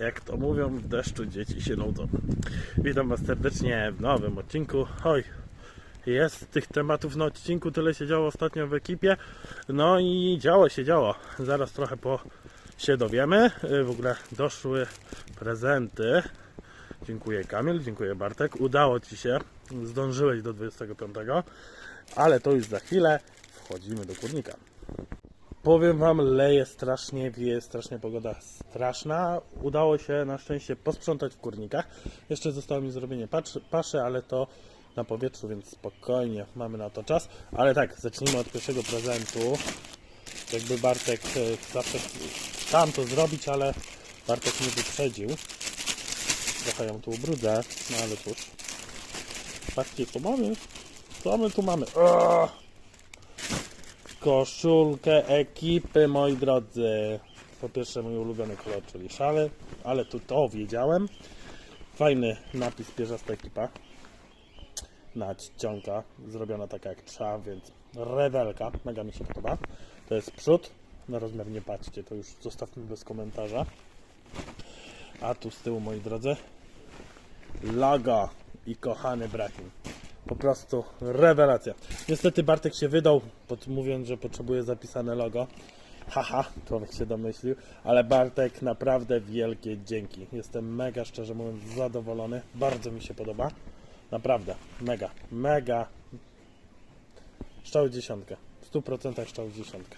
Jak to mówią, w deszczu dzieci się nudzą. Witam Was serdecznie w nowym odcinku. Oj, jest tych tematów na odcinku, tyle się działo ostatnio w ekipie. No i działo się, działo. Zaraz trochę po się dowiemy. Y, W ogóle doszły prezenty. Dziękuję Kamil, dziękuję Bartek. Udało Ci się, zdążyłeś do 25, ale to już za chwilę. Wchodzimy do kurnika. Powiem wam, leje strasznie, wieje strasznie, pogoda straszna. Udało się na szczęście posprzątać w kurnikach. Jeszcze zostało mi zrobienie paszy, ale to na powietrzu, więc spokojnie, mamy na to czas. Ale tak, zacznijmy od pierwszego prezentu. Jakby Bartek e, zawsze chciałem to zrobić, ale Bartek mnie wyprzedził. Trochę ją tu ubrudzę, no ale cóż. Patrzcie, co mamy. Co my tu mamy? O! Koszulkę ekipy, moi drodzy. Po pierwsze mój ulubiony kolor, czyli szale, ale tu to wiedziałem. Fajny napis pierzasta ekipa. Naćcionka, zrobiona taka jak trzeba, więc rewelka, mega mi się podoba. To jest przód, na rozmiar nie patrzcie, to już zostawmy bez komentarza. A tu z tyłu, moi drodzy, logo i kochany Brahim. Po prostu rewelacja. Niestety Bartek się wydał, pod, mówiąc, że potrzebuje zapisane logo. Haha, człowiek się domyślił, ale Bartek naprawdę wielkie dzięki. Jestem mega, szczerze mówiąc, zadowolony. Bardzo mi się podoba. Naprawdę, mega, mega. Szczał dziesiątkę. W 100% szczał dziesiątkę.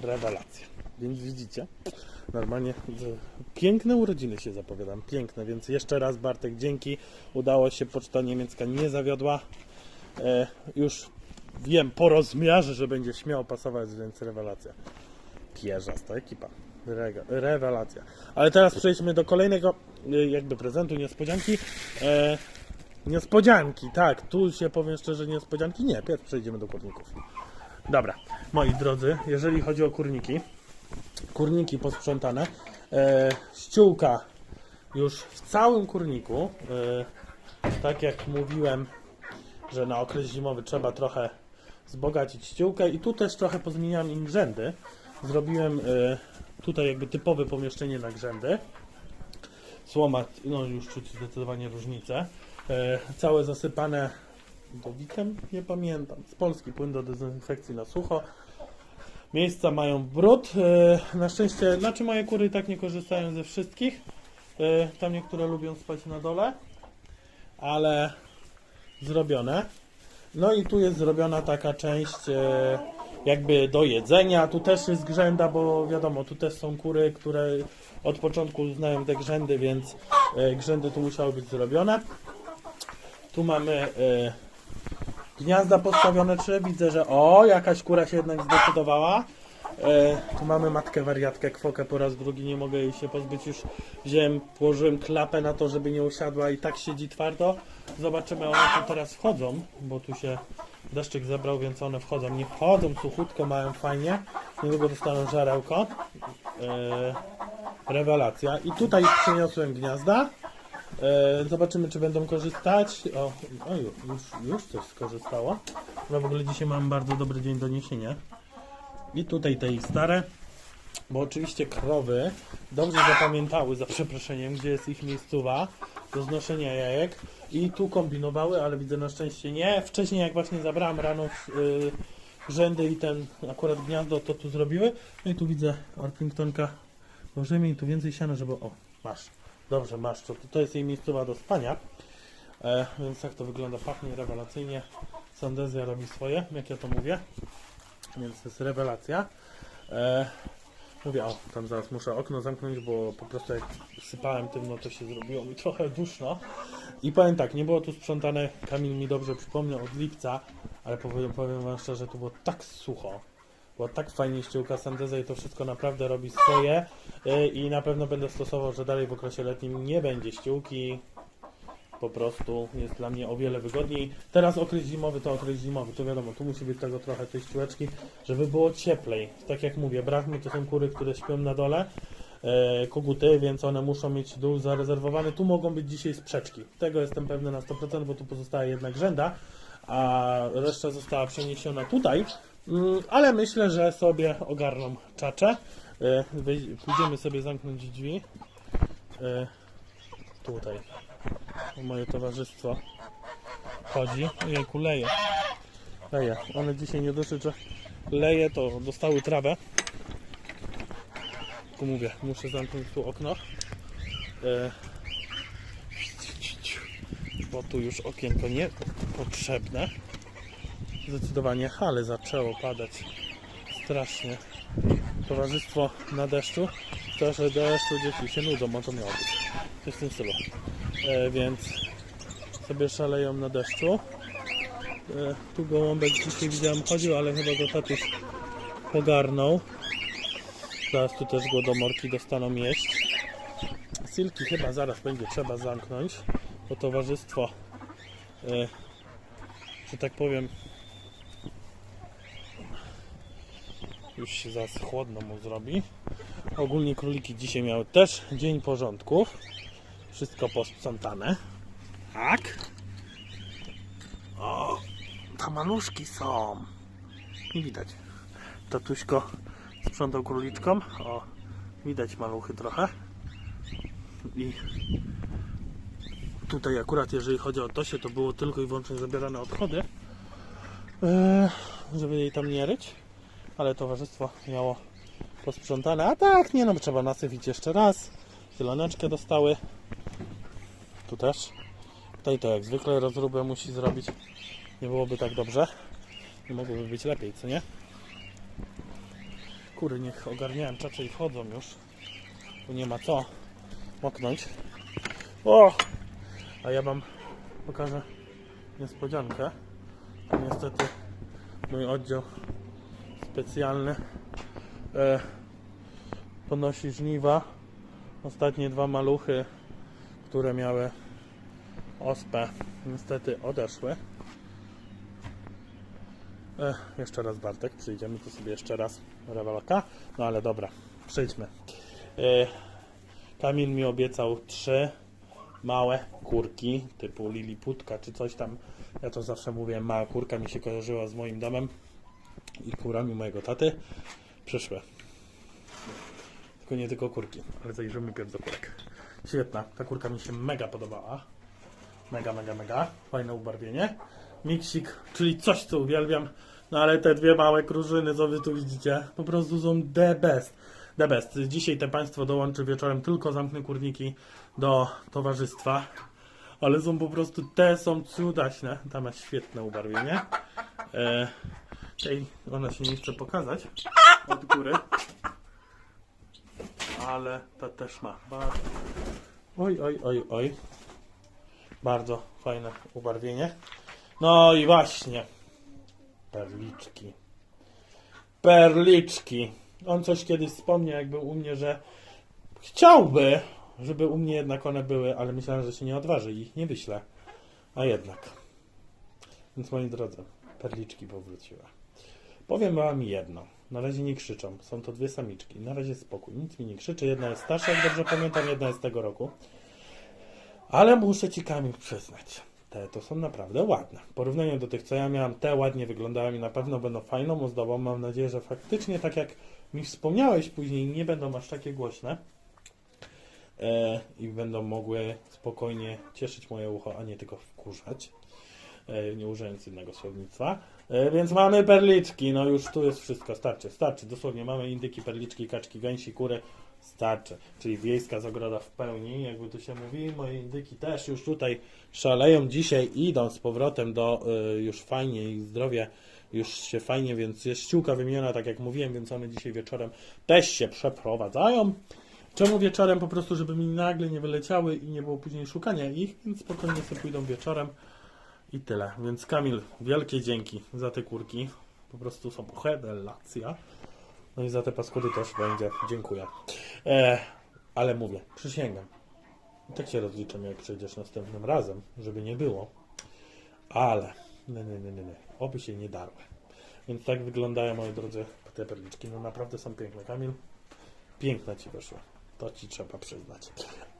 Rewelacja. Więc widzicie, normalnie piękne urodziny się zapowiadam, piękne, więc jeszcze raz Bartek dzięki, udało się, poczta niemiecka nie zawiodła, e, już wiem po rozmiarze, że będzie śmiało pasować, więc rewelacja. Pierzasta ekipa, Rega, rewelacja. Ale teraz przejdźmy do kolejnego e, jakby prezentu, niespodzianki. E, niespodzianki, tak, tu się powiem szczerze, niespodzianki, nie, pierw przejdziemy do kurników. Dobra, moi drodzy, jeżeli chodzi o kurniki, kurniki posprzątane. E, ściółka już w całym kurniku. E, tak jak mówiłem, że na okres zimowy trzeba trochę wzbogacić ściółkę i tu też trochę pozmieniałem im grzędy. Zrobiłem e, tutaj jakby typowe pomieszczenie na grzędy. Słoma, no już czuć zdecydowanie różnicę. E, całe zasypane dowitem, nie pamiętam, z Polski płyn do dezynfekcji na sucho. Miejsca mają brud. E, Na szczęście, znaczy moje kury tak nie korzystają ze wszystkich. E, Tam niektóre lubią spać na dole, ale zrobione. No i tu jest zrobiona taka część e, jakby do jedzenia. Tu też jest grzęda, bo wiadomo, tu też są kury, które od początku znają te grzędy, więc grzędy tu musiały być zrobione. Tu mamy gniazda postawione trzy. Widzę, że o, jakaś kura się jednak zdecydowała. E, tu mamy matkę wariatkę, kwokę po raz drugi, nie mogę jej się pozbyć. Już wziąłem, położyłem klapę na to, żeby nie usiadła i tak siedzi twardo. Zobaczymy, one tu teraz wchodzą, bo tu się deszczyk zebrał, więc one wchodzą. Nie wchodzą, suchutko mają fajnie. Niedługo dostaną żarełko. E, rewelacja. I tutaj przyniosłem gniazda. E, zobaczymy, czy będą korzystać. O, o już, już coś skorzystało. No w ogóle dzisiaj mam bardzo dobry dzień do niesienia. I tutaj te ich stare. Bo oczywiście krowy dobrze zapamiętały, za przeproszeniem, gdzie jest ich miejscowa do znoszenia jajek. I tu kombinowały, ale widzę na szczęście nie. Wcześniej jak właśnie zabrałem rano y, rzędy i ten akurat gniazdo, to tu zrobiły. No i tu widzę Orpingtonka. Możemy i tu więcej siana, żeby... O, masz. Dobrze, masz. To, to jest jej miejscowa do spania. E, więc tak to wygląda. Pachnie rewelacyjnie. Sandezja robi swoje, jak ja to mówię. Więc to jest rewelacja. E, mówię, o, tam zaraz muszę okno zamknąć, bo po prostu jak sypałem tym, no to się zrobiło mi trochę duszno. I powiem tak, nie było tu sprzątane, Kamil mi dobrze przypomniał, od lipca, ale powiem, powiem wam szczerze, to było tak sucho, bo tak fajnie ściółka syntezę i to wszystko naprawdę robi swoje y, i na pewno będę stosował, że dalej w okresie letnim nie będzie ściółki, po prostu jest dla mnie o wiele wygodniej. Teraz okres zimowy to okres zimowy, to wiadomo, tu musi być tego trochę tej ściółeczki, żeby było cieplej. Tak jak mówię, brachmy to są kury, które śpią na dole, e, koguty, więc one muszą mieć dół zarezerwowany. Tu mogą być dzisiaj sprzeczki. Tego jestem pewny na 100%, bo tu pozostała jedna grzęda, a reszta została przeniesiona tutaj. Mm, Ale myślę, że sobie ogarną czacze. E, Pójdziemy sobie zamknąć drzwi. E, Tutaj. Moje towarzystwo chodzi. Ojejku, leje. Leje. One dzisiaj nie dosyć, że leje, to dostały trawę. Tylko mówię, muszę zamknąć tu okno. E, bo tu już okienko nie potrzebne. Zdecydowanie, ale zaczęło padać strasznie. Towarzystwo na deszczu. To, że deszczu dzieci się nudzą, a to miało być. Coś w tym stylu. E, więc sobie szaleją na deszczu. E, tu gołąbek dzisiaj widziałem chodził, ale chyba go tatuś pogarnął. Zaraz tu też głodomorki dostaną jeść. Silki chyba zaraz będzie trzeba zamknąć, bo towarzystwo, e, że tak powiem, już się zaraz chłodno mu zrobi. Ogólnie króliki dzisiaj miały też dzień porządków. Wszystko posprzątane. Tak. O, tam maluszki są. Nie widać. Tatuśko sprzątał króliczkom. O, widać maluchy trochę. I tutaj akurat jeżeli chodzi o Tosię, to było tylko i wyłącznie zabierane odchody, eee, żeby jej tam nie ryć. Ale towarzystwo miało posprzątane. A tak, nie no, trzeba nasypić jeszcze raz. Zieloneczkę dostały. Tu też. Tutaj to jak zwykle rozróbę musi zrobić. Nie byłoby tak dobrze. Nie mogłoby być lepiej, co nie? Kury niech ogarniałem czacze i wchodzą już. Tu nie ma co moknąć. O! A ja wam pokażę niespodziankę. Niestety mój oddział specjalny e, ponosi żniwa. Ostatnie dwa maluchy, które miały ospę, niestety odeszły. E, jeszcze raz Bartek, przyjdziemy tu sobie jeszcze raz rewelka. No ale dobra, przejdźmy. E, Kamil mi obiecał trzy małe kurki typu liliputka czy coś tam. Ja to zawsze mówię, mała kurka mi się kojarzyła z moim domem i kurami mojego taty. Przyszły. Tylko nie tylko kurki, ale zajrzymy pierw do kurek. Świetna, ta kurka mi się mega podobała. Mega, mega, mega. Fajne ubarwienie. Miksik, czyli coś, co uwielbiam. No ale te dwie małe krużyny, co wy tu widzicie, po prostu są the best. The best. Dzisiaj te państwo dołączy wieczorem, tylko zamknę kurniki do towarzystwa. Ale są po prostu, te są cudaśne. Ta ma świetne ubarwienie. E, tej ona się nie chce pokazać od góry. Ale ta też ma. Bardzo... Oj, oj, oj, oj. Bardzo fajne ubarwienie. No i właśnie. Perliczki. Perliczki. On coś kiedyś wspomniał, jakby u mnie, że chciałby, żeby u mnie jednak one były, ale myślałem, że się nie odważy i ich nie wyślę. A jednak. Więc moi drodzy, perliczki powróciły. Powiem wam jedno. Na razie nie krzyczą. Są to dwie samiczki. Na razie spokój. Nic mi nie krzyczy. Jedna jest starsza, jak dobrze pamiętam, jedna jest tego roku. Ale muszę ci Kamil przyznać. Te to są naprawdę ładne. W porównaniu do tych, co ja miałem, te ładnie wyglądały i na pewno będą fajną ozdobą. Mam nadzieję, że faktycznie, tak jak mi wspomniałeś później, nie będą aż takie głośne. E, I będą mogły spokojnie cieszyć moje ucho, a nie tylko wkurzać. E, nie używając innego słownictwa. E, Więc mamy perliczki, no już tu jest wszystko, starczy, starczy, dosłownie mamy indyki, perliczki, kaczki, gęsi, kury, starczy, czyli wiejska zagroda w pełni, jakby tu się mówi, moje indyki też już tutaj szaleją dzisiaj, idą z powrotem do y, już fajnie i zdrowie już się fajnie, więc jest ściółka wymieniona, tak jak mówiłem, więc one dzisiaj wieczorem też się przeprowadzają. Czemu wieczorem? Po prostu, żeby mi nagle nie wyleciały i nie było później szukania ich, więc spokojnie sobie pójdą wieczorem. I tyle. Więc Kamil, wielkie dzięki za te kurki. Po prostu są rewelacja. No i za te paskudy też będzie. Dziękuję. E, ale mówię, przysięgam. Tak się rozliczymy, jak przyjdziesz następnym razem, żeby nie było. Ale, nie, nie, nie, nie, nie. Oby się nie darły. Więc tak wyglądają, moi drodzy, te perliczki. No naprawdę są piękne. Kamil, piękne ci wyszły. To ci trzeba przyznać.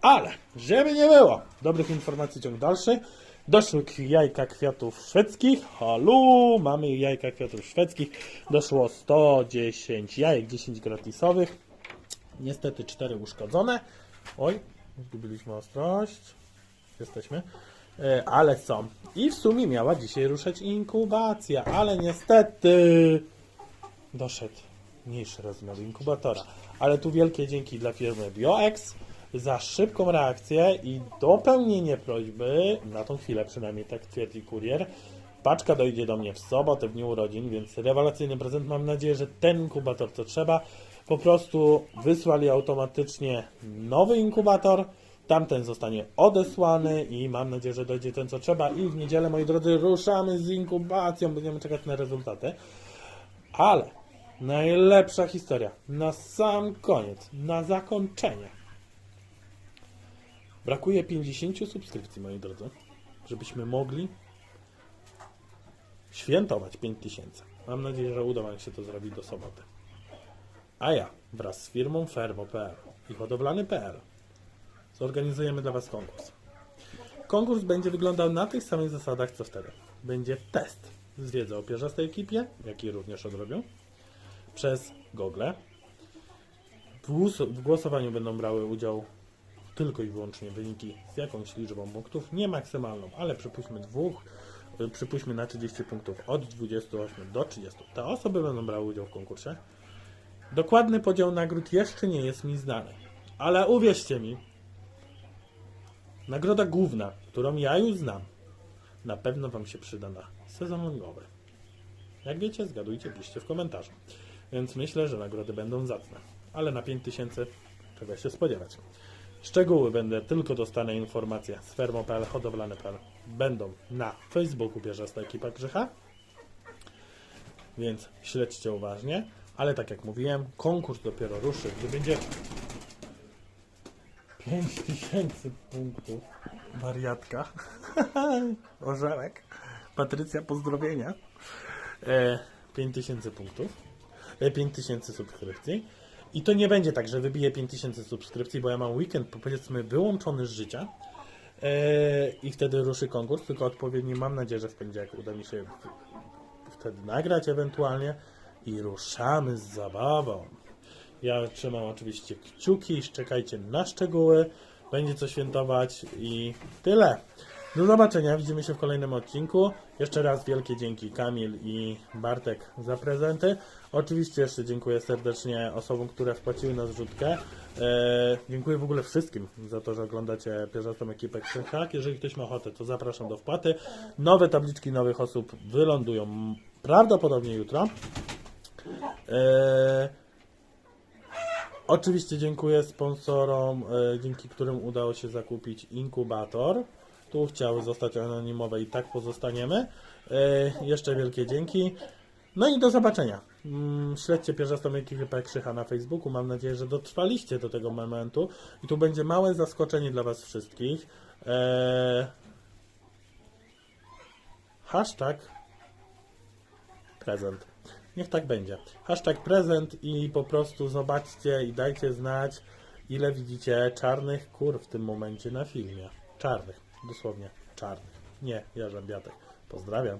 Ale, żeby nie było, dobrych informacji ciąg dalszy. Doszły jajka kwiatów szwedzkich. Halu, mamy jajka kwiatów szwedzkich. Doszło 110 jajek, 10 gratisowych. Niestety 4 uszkodzone. Oj, zgubiliśmy ostrość. Jesteśmy. E, ale są. I w sumie miała dzisiaj ruszać inkubacja, ale niestety doszedł mniejszy rozmiar inkubatora. Ale tu wielkie dzięki dla firmy BioX za szybką reakcję i dopełnienie prośby, na tą chwilę przynajmniej tak twierdzi kurier. Paczka dojdzie do mnie w sobotę, w dniu urodzin, więc rewelacyjny prezent. Mam nadzieję, że ten inkubator co trzeba. Po prostu wysłali automatycznie nowy inkubator. Tamten zostanie odesłany i mam nadzieję, że dojdzie ten co trzeba. I w niedzielę, moi drodzy, ruszamy z inkubacją. Będziemy czekać na rezultaty. Ale najlepsza historia na sam koniec, na zakończenie. Brakuje 50 subskrypcji, moi drodzy, żebyśmy mogli świętować 5000. Mam nadzieję, że uda nam się to zrobić do soboty. A ja wraz z firmą Fermo.pl i hodowlany.pl zorganizujemy dla Was konkurs. Konkurs będzie wyglądał na tych samych zasadach co wtedy. Będzie test z wiedzy o pierzastej ekipie, jaki również odrobią, przez Google. W głosowaniu będą brały udział tylko i wyłącznie wyniki z jakąś liczbą punktów, nie maksymalną, ale przypuśćmy dwóch, y, przypuśćmy na 30 punktów od 28 do 30. Te osoby będą brały udział w konkursie. Dokładny podział nagród jeszcze nie jest mi znany, ale uwierzcie mi, nagroda główna, którą ja już znam, na pewno Wam się przyda na sezon longowy. Jak wiecie, zgadujcie, piszcie w komentarzu. Więc myślę, że nagrody będą zacne. Ale na 5000 trzeba się spodziewać. Szczegóły będę tylko dostanę informacje z fermo.pl, hodowlane.pl będą na Facebooku Pierzasta Ekipa Grzycha. Więc śledźcie uważnie. Ale tak jak mówiłem, konkurs dopiero ruszy, gdy będzie 5000 punktów. Wariatka. Orzełek. Patrycja, pozdrowienia. E, 5000 punktów. E, 5000 subskrypcji. I to nie będzie tak, że wybiję 5000 subskrypcji, bo ja mam weekend, powiedzmy, wyłączony z życia. E, I wtedy ruszy konkurs, tylko odpowiedni mam nadzieję, że w poniedziałek uda mi się wtedy nagrać ewentualnie i ruszamy z zabawą. Ja trzymam oczywiście kciuki, czekajcie na szczegóły, będzie co świętować i tyle. Do zobaczenia, widzimy się w kolejnym odcinku. Jeszcze raz wielkie dzięki Kamil i Bartek za prezenty. Oczywiście jeszcze dziękuję serdecznie osobom, które wpłaciły na zrzutkę. E, dziękuję w ogóle wszystkim za to, że oglądacie pierzastą ekipę Krzychak. Jeżeli ktoś ma ochotę, to zapraszam do wpłaty. Nowe tabliczki nowych osób wylądują prawdopodobnie jutro. E, Oczywiście dziękuję sponsorom, e, dzięki którym udało się zakupić inkubator. Tu chciały zostać anonimowe i tak pozostaniemy. E, jeszcze wielkie dzięki. No i do zobaczenia. Mm, Śledźcie pierzastą ekipę Krzycha na Facebooku. Mam nadzieję, że dotrwaliście do tego momentu. I tu będzie małe zaskoczenie dla Was wszystkich. E, hashtag prezent. Niech tak będzie. Hashtag prezent i po prostu zobaczcie i dajcie znać, ile widzicie czarnych kur w tym momencie na filmie. Czarnych, dosłownie czarnych. Nie, Jarzębiatek. Pozdrawiam.